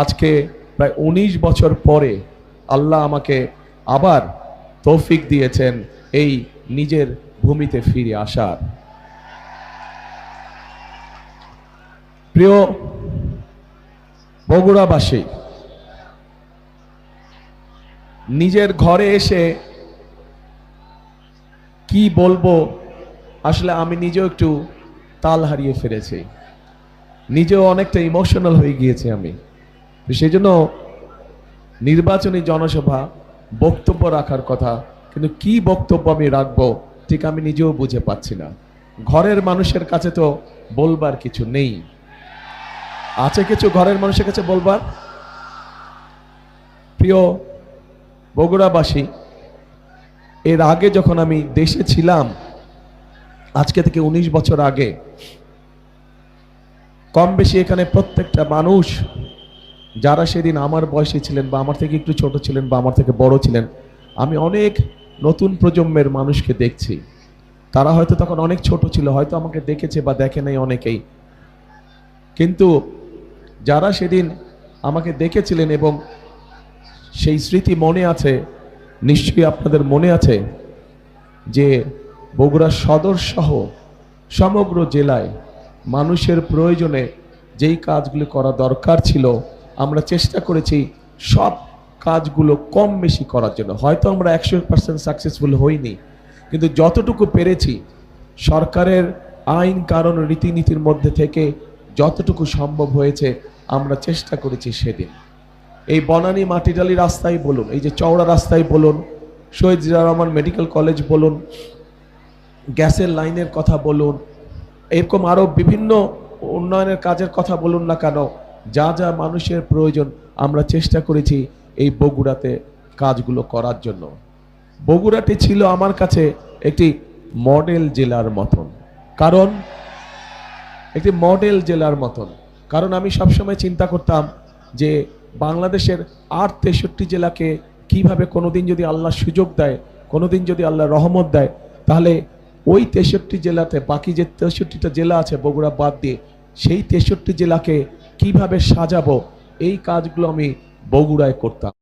আজকে প্রায় উনিশ বছর পরে আল্লাহ আমাকে আবার তৌফিক দিয়েছেন এই নিজের ভূমিতে ফিরে আসার। প্রিয় বগুড়াবাসী, নিজের ঘরে এসে কি বলব? আসলে আমি নিজেও একটু তাল হারিয়ে ফেলেছি। নিজেও অনেকটা ইমোশনাল হয়ে গিয়েছি আমি। সেই জন্য নির্বাচনী জনসভা বক্তব্য রাখার কথা, কিন্তু কি বক্তব্য আমি রাখব ঠিক আমি নিজেও বুঝে পাচ্ছি না। ঘরের মানুষের কাছে তো বলবার কিছু নেই। আছে কিছু ঘরের মানুষের কাছে বলবার? প্রিয় বগুড়াবাসী, এর আগে যখন আমি দেশে ছিলাম, আজকে থেকে ১৯ বছর আগে কম বেশি এখানে প্রত্যেকটা মানুষ যারা সেদিন আমার বয়সী ছিলেন বা আমার থেকে একটু ছোট ছিলেন বা আমার থেকে বড় ছিলেন, আমি অনেক নতুন প্রজন্মের মানুষকে দেখছি। তারা হয়তো তখন অনেক ছোট ছিল, হয়তো আমাকে দেখেছে বা দেখে নাই অনেকেই। কিন্তু যারা সেদিন আমাকে দেখেছিলেন এবং সেই স্মৃতি মনে আছে, নিশ্চয়ই আপনাদের মনে আছে যে বগুড়া সদর সহ সমগ্র জেলায় মানুষের প্রয়োজনে যেই কাজগুলি করা দরকার ছিল আমরা চেষ্টা করেছি সব কাজগুলো কম বেশি করার জন্য। হয়তো আমরা একশো পার্সেন্ট সাকসেসফুল হইনি, কিন্তু যতটুকু পেরেছি, সরকারের আইন, কারণ, রীতিনীতির মধ্যে থেকে যতটুকু সম্ভব হয়েছে, আমরা চেষ্টা করেছি সেদিন। এই বনানী মাটিডালি রাস্তায় বলুন, এই যে চওড়া রাস্তায় বলুন, শহীদ জিয়া রহমান মেডিকেল কলেজ বলুন, গ্যাসের লাইনের কথা বলুন, এরকম আরও বিভিন্ন উন্নয়নের কাজের কথা বলুন না কেন যা যা মানুষের প্রয়োজন আমরা চেষ্টা করেছি এই বগুড়াতে কাজগুলো করার জন্য। বগুড়াটি ছিল আমার কাছে একটি মডেল জেলার মতন। কারণ, একটি মডেল জেলার মতন। কারণ আমি সবসময় চিন্তা করতাম যে বাংলাদেশের আট তেষট্টি জেলাকে কীভাবে কোনোদিন যদি আল্লাহ সুযোগ দেয়, কোনোদিন যদি আল্লাহ রহমত দেয়, তাহলে ওই তেষট্টি জেলাতে বাকি যে তেষট্টিটা জেলা আছে বগুড়া বাদ দিয়ে, সেই তেষট্টি জেলাকে কীভাবে সাজাবো? এই কাজগুলো আমি বগুড়ায় করতাম।